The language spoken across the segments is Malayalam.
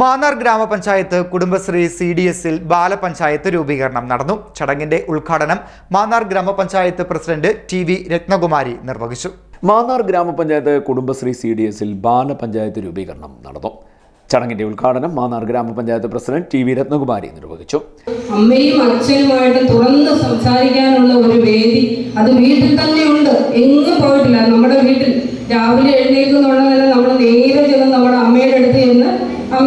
മാന്നാർ ഗ്രാമപഞ്ചായത്ത് കുടുംബശ്രീ സി ഡി എസിൽ ബാലപഞ്ചായത്ത് രൂപീകരണം നടന്നു. ചടങ്ങിന്റെ ഉദ്ഘാടനം മാന്നാർ ഗ്രാമപഞ്ചായത്ത് പ്രസിഡന്റ് ടി വി രത്നകുമാരി നിർവഹിച്ചു. മാന്നാർ ഗ്രാമപഞ്ചായത്ത് കുടുംബശ്രീ സി ഡി എസിൽ ബാലപഞ്ചായത്ത് രൂപീകരണം നടന്നു. ചടങ്ങിന്റെ ഉദ്ഘാടനം മാന്നാർ ഗ്രാമപഞ്ചായത്ത് പ്രസിഡന്റ് ടി വി രത്നകുമാരി നിർവഹിച്ചു. അമ്മയും അച്ഛനുമായിട്ട് തുറന്ന് സംസാരിക്കാനുള്ള ഒരു വേദി അത് വീട്ടിൽ തന്നെ ഉണ്ട്. എങ്ങും പോയിട്ടില്ല. നമ്മുടെ വീട്ടിൽ രാവിലെ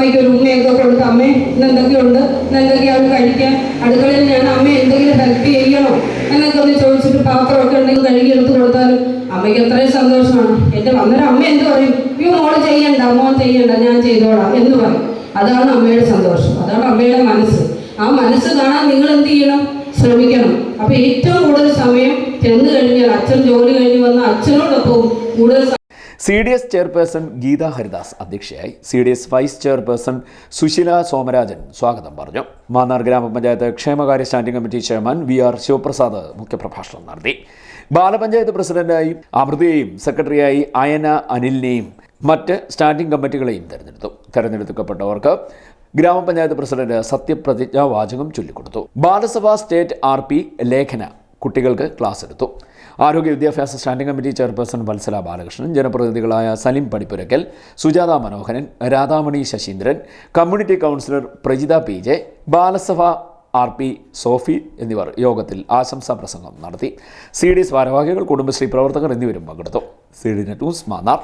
അമ്മയ്ക്ക് ഒരു ഉമ്മയൊക്കെ കൊടുത്ത് അമ്മ ഇന്ന് എന്തൊക്കെയുണ്ട് ഇന്ന് എന്തൊക്കെയാണ് കഴിക്കാൻ. അടുക്കളയിൽ ഞാൻ അമ്മ എന്തെങ്കിലും ഹെൽപ്പ് ചെയ്യണോ? എന്നൊക്കെ ഒന്ന് ചോദിച്ചിട്ട് പാത്രമൊക്കെ ഉണ്ടെങ്കിൽ കഴുകി എടുത്ത് കൊടുത്താലും അമ്മയ്ക്ക് അത്രയും സന്തോഷമാണ്. എന്റെ അന്നേരം അമ്മ എന്ത് പറയും? അയ്യോ മോൾ ചെയ്യണ്ട മോൻ ചെയ്യണ്ട ഞാൻ ചെയ്തോളാം എന്ന് പറയും. അതാണ് അമ്മയുടെ സന്തോഷം. അതാണ് അമ്മയുടെ മനസ്സ്. ആ മനസ്സ് കാണാൻ നിങ്ങൾ എന്ത് ചെയ്യണം? ശ്രമിക്കണം. അപ്പൊ ഏറ്റവും കൂടുതൽ സമയം ചെന്ന് കഴിഞ്ഞാൽ അച്ഛൻ ജോലി കഴിഞ്ഞ് വന്ന അച്ഛനോടൊപ്പം കൂടുതൽ സ- D S chairperson Geetha Haridas അധ്യക്ഷയായി C D S vice chairperson Susheela Somarajan സ്വാഗതം പറഞ്ഞു. മാന്നാർ ഗ്രാമപഞ്ചായത്ത് ക്ഷേമകാര്യ standing committee chairman V R Sivaprasad മുഖ്യപ്രഭാഷണം നടത്തി. ബാലപഞ്ചായത്ത് പ്രസിഡന്റായി അമൃതയെയും സെക്രട്ടറിയായി അയന അനിലിനെയും മറ്റ് സ്റ്റാൻഡിംഗ് കമ്മിറ്റികളെയും തെരഞ്ഞെടുത്തു. തെരഞ്ഞെടുക്കപ്പെട്ടവർക്ക് ഗ്രാമപഞ്ചായത്ത് പ്രസിഡന്റ് സത്യപ്രതിജ്ഞാ വാചകം ചൊല്ലിക്കൊടുത്തു. ബാലസഭ സ്റ്റേറ്റ് ആർ പി ലേഖന കുട്ടികൾക്ക് ക്ലാസ് എടുത്തു. ആരോഗ്യ വിദ്യാഭ്യാസ standing committee chairperson Vatsala Balakrishnan ജനപ്രതിനിധികളായ Salim Padippurakkal Sujatha Manoharan Radhamani Saseendran community counsellor Prajitha P J Balasabha R P Sophie എന്നിവർ യോഗത്തിൽ ആശംസാ പ്രസംഗം നടത്തി. സി ഡി ഭാരവാഹികൾ കുടുംബശ്രീ പ്രവർത്തകർ എന്നിവരും പങ്കെടുത്തു. C D net news Mannar.